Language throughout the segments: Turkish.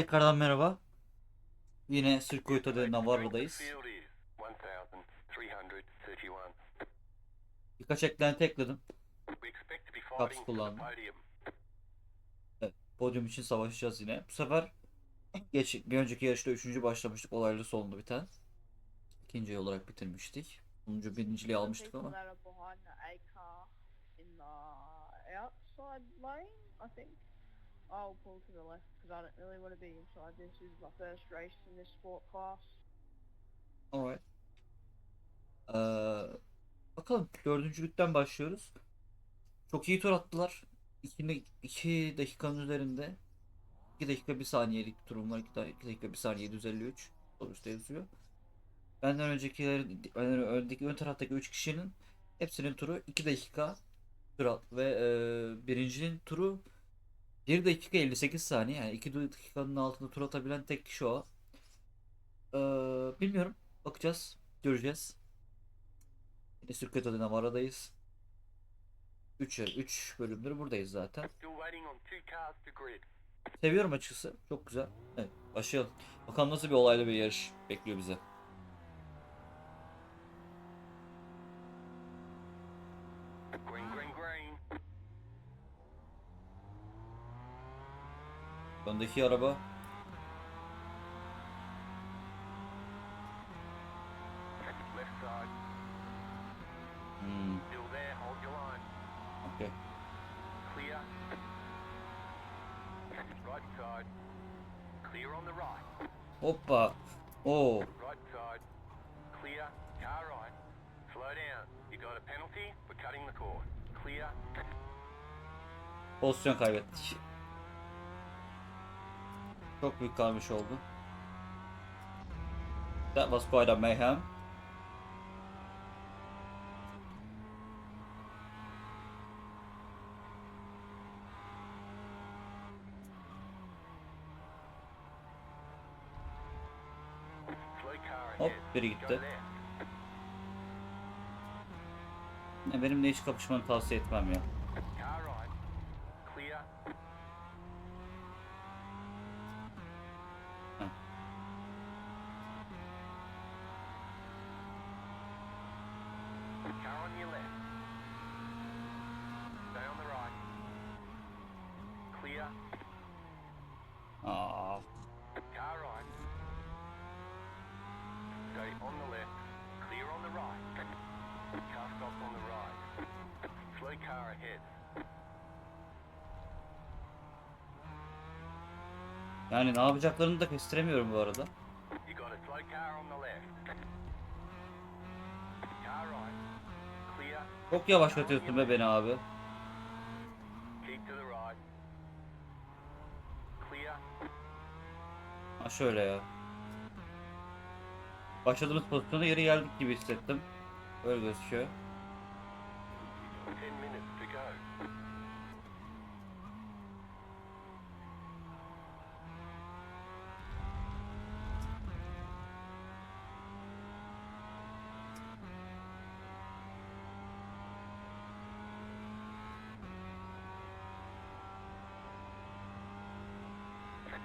Tekrardan merhaba. Yine Circuito de Navarro'dayız. Birkaç eklenti ekledim. Caps kullandım. Podyum için savaşacağız yine. Bu sefer geç, bir önceki yarışta üçüncü başlamıştık. Olaylı sonunda biten. İkinci olarak bitirmiştik. Onuncu birinciliği almıştık ama. I'll pull to the left because I don't really want to be inside. This is my first race in this sport class. Alright. Ee, bakalım dördüncülükten başlıyoruz. Çok iyi tur attılar. 2 2 dakikanın üzerinde. 2 dakika 1 saniyelik turum var. 2 dakika 1 saniye 753. Sol üstte yazıyor. Benden öncekiler ön- öndeki ön taraftaki 3 kişinin hepsinin turu 2 dakika tur ve e, birincinin turu 1 dakika 58 saniye. Yani 2 dakikanın altında tur atabilen tek kişi o. Ee, bilmiyorum. Bakacağız. Göreceğiz. Yine Circuito de Navarro'dayız. 3 3 bölümdür buradayız zaten. Seviyorum açıkçası. Çok güzel. Evet, başlayalım. Bakalım nasıl bir olaylı bir yarış bekliyor bize. Öndeki araba. Hmm, okay. Hoppa. Oo. Right side. Çok büyük karmış oldu. That was quite a mayhem. Hop biri gitti. Ne, Benimle hiç kapışmanı tavsiye etmem ya. Yani ne yapacaklarını da kestiremiyorum bu arada. Çok yavaşlatıyorsun be beni abi. Ha şöyle ya. Başladığımız pozisyona geri geldik gibi hissettim. Öyle gözüküyor.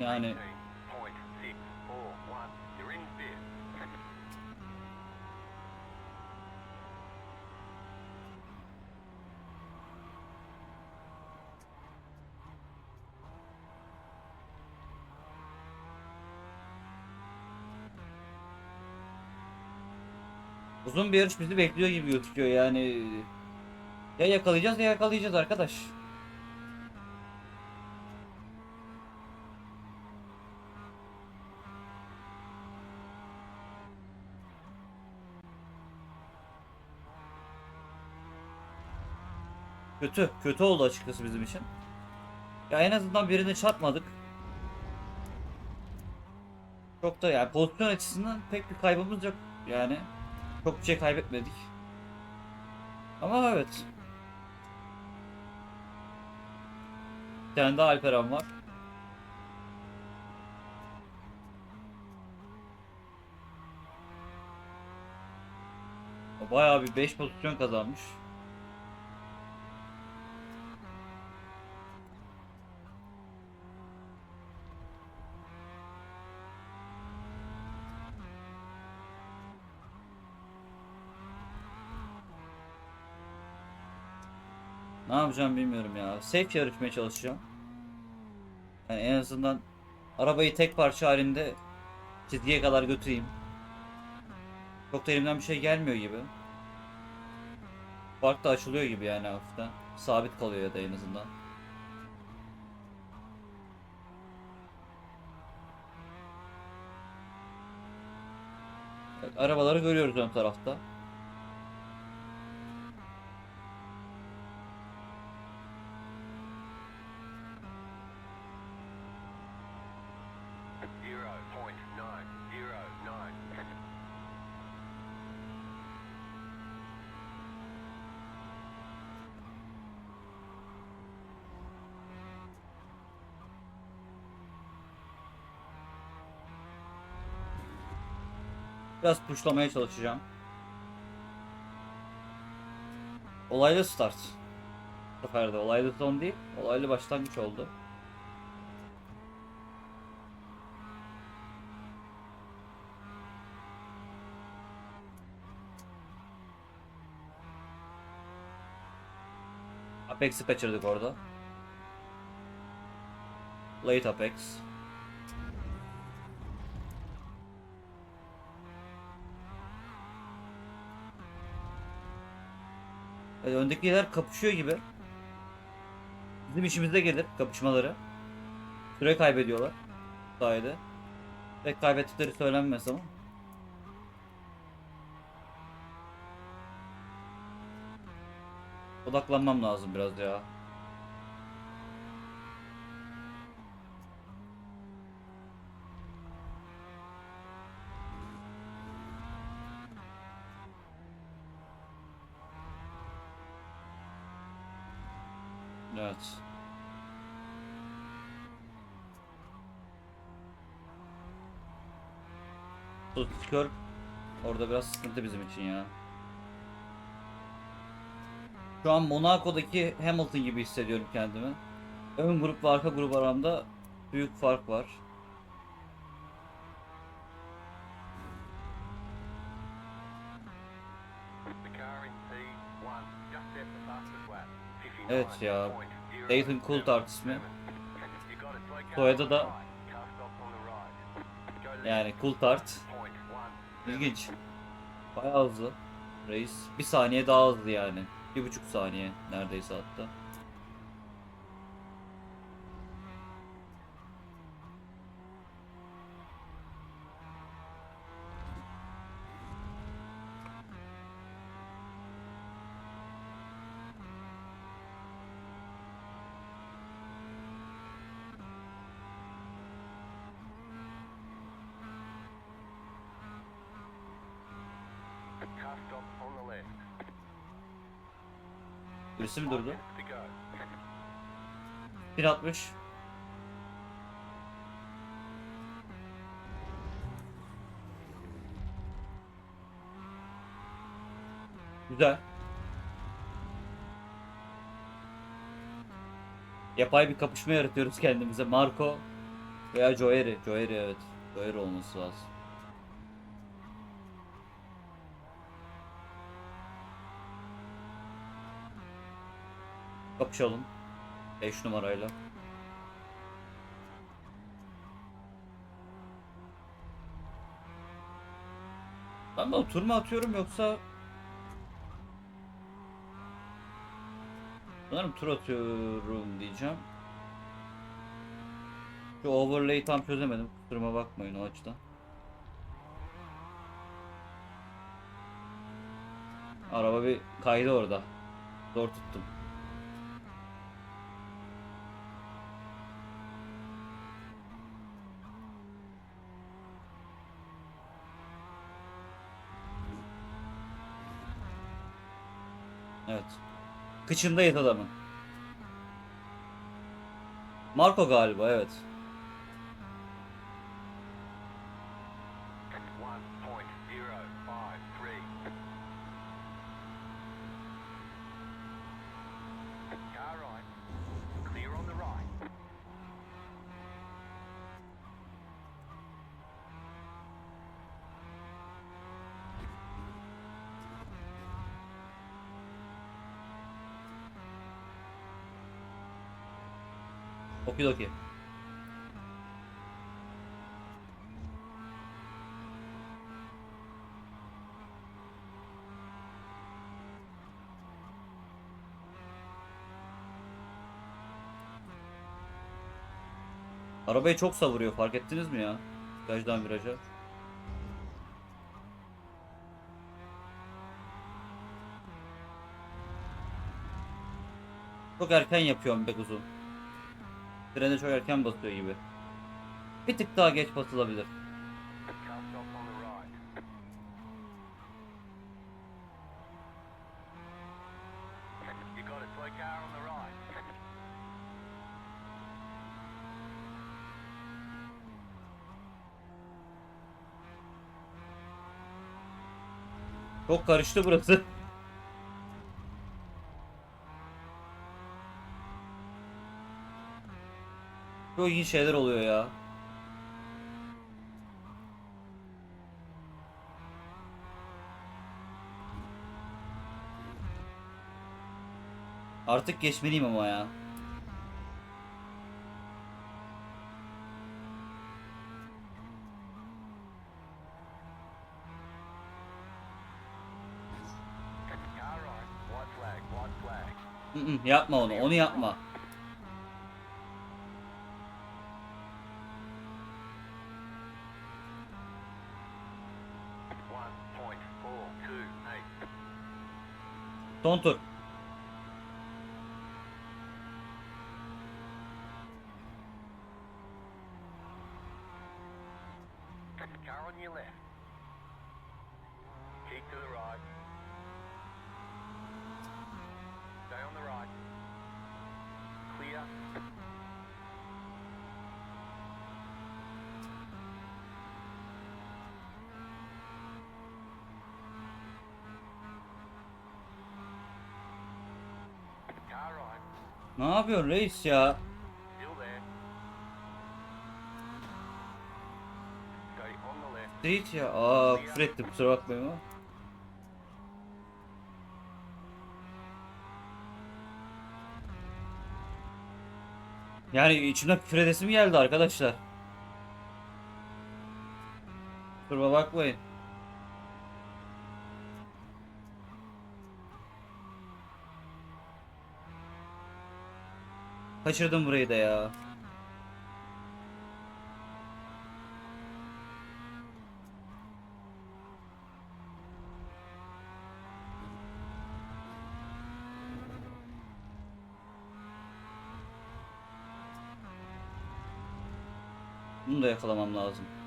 Yani 18.641. You're in fifth. uzun bir yarış bizi bekliyor gibi gözüküyor yani. Ya yakalayacağız ya yakalayacağız arkadaş. Kötü, kötü oldu açıkçası bizim için. Ya en azından birini çarpmadık. Çok da yani pozisyon açısından pek bir kaybımız yok yani. Çok bir şey kaybetmedik. Ama evet. Bir tane daha Alperen var. Bayağı bir 5 pozisyon kazanmış. Yapacağım bilmiyorum ya. Safe yarışmaya çalışacağım. Yani en azından arabayı tek parça halinde çizgiye kadar götüreyim. Çok da elimden bir şey gelmiyor gibi. Fark da açılıyor gibi yani hafiften. Sabit kalıyor ya da en azından. Arabaları görüyoruz ön tarafta. Biraz puşlamaya çalışacağım. Olaylı start. Bu sefer de olaylı son değil, olaylı başlangıç oldu. Apex'i kaçırdık orada. Late Apex. Evet, öndekiler kapışıyor gibi. Bizim işimize gelir kapışmaları. Süre kaybediyorlar. Sayede. Pek kaybettikleri söylenmez ama. Odaklanmam lazım biraz ya. Evet. Tutkör orada biraz sıkıntı bizim için ya. Şu an Monaco'daki Hamilton gibi hissediyorum kendimi. Ön grup ve arka grup aramda büyük fark var. The car in P1 just set the fastest lap. Evet ya. 59.077. Nathan Coulthard ismi. Soyadı da yani Coulthard. İlginç. Bayağı hızlı. Reis. Bir saniye daha hızlı yani. Bir buçuk saniye neredeyse hatta. Birisi mi durdu? To go. 1.60. Güzel. Yapay bir kapışma yaratıyoruz kendimize. Marco veya Joeri. Joeri evet. Joeri olması lazım. Kapışalım. 5 numarayla. Ben de tur mu atıyorum yoksa Sanırım tur atıyorum diyeceğim. Şu overlay'i tam çözemedim. Kusuruma bakmayın o açıdan. Araba bir kaydı orada. Zor tuttum. Evet. Kıçındayız adamın. Marco galiba evet. Okidoki. Arabayı çok savuruyor fark ettiniz mi ya? Virajdan viraja. Çok erken yapıyorum be kuzum. Frene çok erken basıyor gibi. Bir tık daha geç basılabilir. Car stop on the right. You got a slow car on the right. Çok karıştı burası. Çok iyi şeyler oluyor ya. Artık geçmeliyim ama ya. Yapma onu, onu yapma. Son. Car on your left. Keep to the right. Stay on the right. Clear. Car right. Ne yapıyorsun reis ya? Street ya. Aa küfür ettim kusura bakmayın ama. Yani içimden küfür edesim geldi arkadaşlar. Kusura bakmayın. Kaçırdım burayı da ya. Bunu da yakalamam lazım.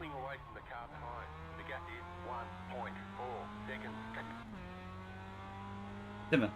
Pulling away from the car behind. The gap is 1.4 seconds. Değil mi?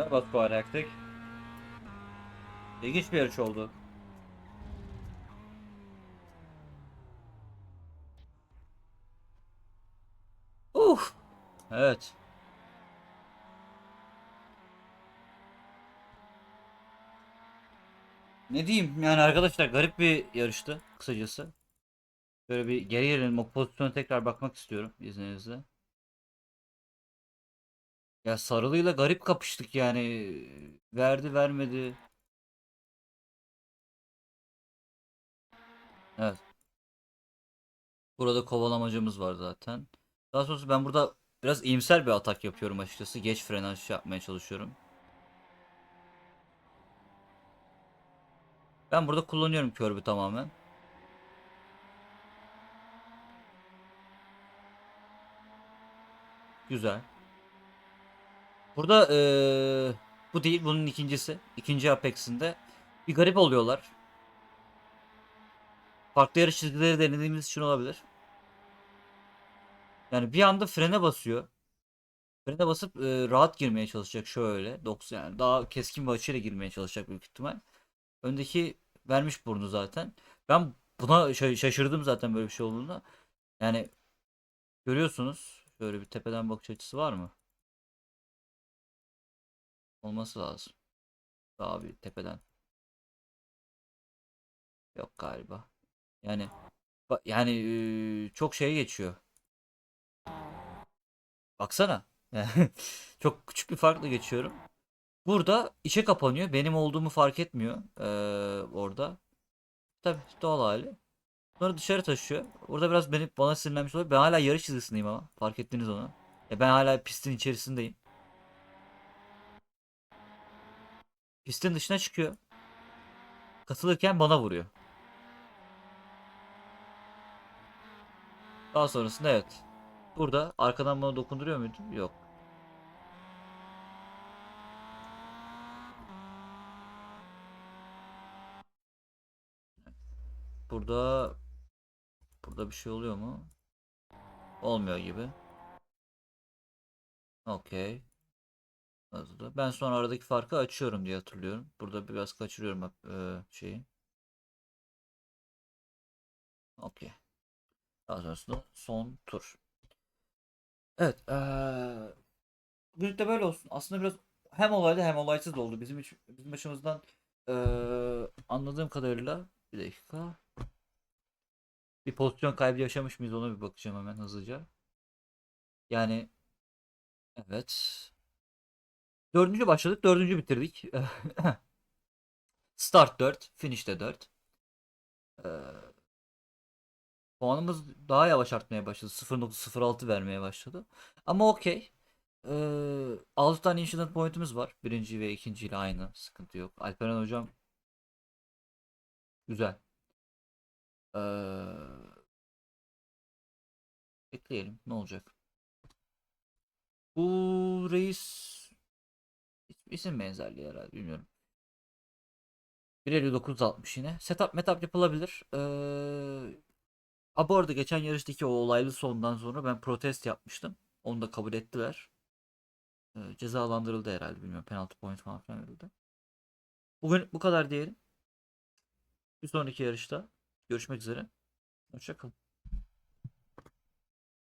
Ne bak bu ayaktık. İlginç bir yarış oldu. Uf. Evet. Ne diyeyim yani arkadaşlar garip bir yarıştı kısacası. Böyle bir geri gelelim. O pozisyona tekrar bakmak istiyorum izninizle. Ya Sarılı'yla garip kapıştık yani. Verdi vermedi. Evet. Burada kovalamacımız var zaten. Daha sonrası ben burada biraz iyimser bir atak yapıyorum açıkçası. Geç frenaj yapmaya çalışıyorum. Ben burada kullanıyorum Kirby tamamen. Güzel. Burada eee, bu değil bunun ikincisi. İkinci Apex'inde bir garip oluyorlar. Farklı yarış çizgileri denediğimiz için olabilir. Yani bir anda frene basıyor. Frene basıp eee, rahat girmeye çalışacak şöyle. 90 yani daha keskin bir açıyla girmeye çalışacak büyük ihtimal. Öndeki vermiş burnu zaten. Ben buna şa- şaşırdım zaten böyle bir şey olduğunda. Yani görüyorsunuz. Şöyle bir tepeden bakış açısı var mı? Olması lazım. Bir tepeden. Yok galiba. Yani yani çok şey geçiyor. Baksana. Çok küçük bir farkla geçiyorum. Burada içe kapanıyor. Benim olduğumu fark etmiyor eee, orada. Tabii doğal hali. Sonra dışarı taşıyor. Orada biraz beni bana sinirlenmiş oluyor. Ben hala yarış çizgisindeyim ama. Fark ettiniz onu. E ben hala pistin içerisindeyim. Pistin dışına çıkıyor. Katılırken bana vuruyor. Daha sonrasında evet. Burada arkadan bana dokunduruyor muydu? Yok. Burada burada bir şey oluyor mu? Olmuyor gibi. Okey. Hızlı. Ben sonra aradaki farkı açıyorum diye hatırlıyorum. Burada biraz kaçırıyorum e, şeyi. Okey. Daha sonrasında son tur. Evet. eee bugün de böyle olsun. Aslında biraz hem olaylı hem olaysız oldu. Bizim için, bizim açımızdan eee, anladığım kadarıyla bir dakika. Bir pozisyon kaybı yaşamış mıyız ona bir bakacağım hemen hızlıca. Yani evet. Dördüncü başladık. Dördüncü bitirdik. Start 4. Finish de 4. Eee, puanımız daha yavaş artmaya başladı. 0.06 vermeye başladı. Ama okey. Eee 6 tane incident point'imiz var. Birinci ve ikinci ile aynı. Sıkıntı yok. Alperen hocam güzel. Eee bekleyelim. Ne olacak? Bu reis isim benzerliği herhalde bilmiyorum. 1.59.60 yine. Setup metap yapılabilir. Ee, a bu arada geçen yarıştaki o olaylı sondan sonra ben protest yapmıştım. Onu da kabul ettiler. Ee, cezalandırıldı herhalde bilmiyorum. Penaltı point falan filan verildi. Bugün bu kadar diyelim. Bir sonraki yarışta görüşmek üzere. Hoşçakalın.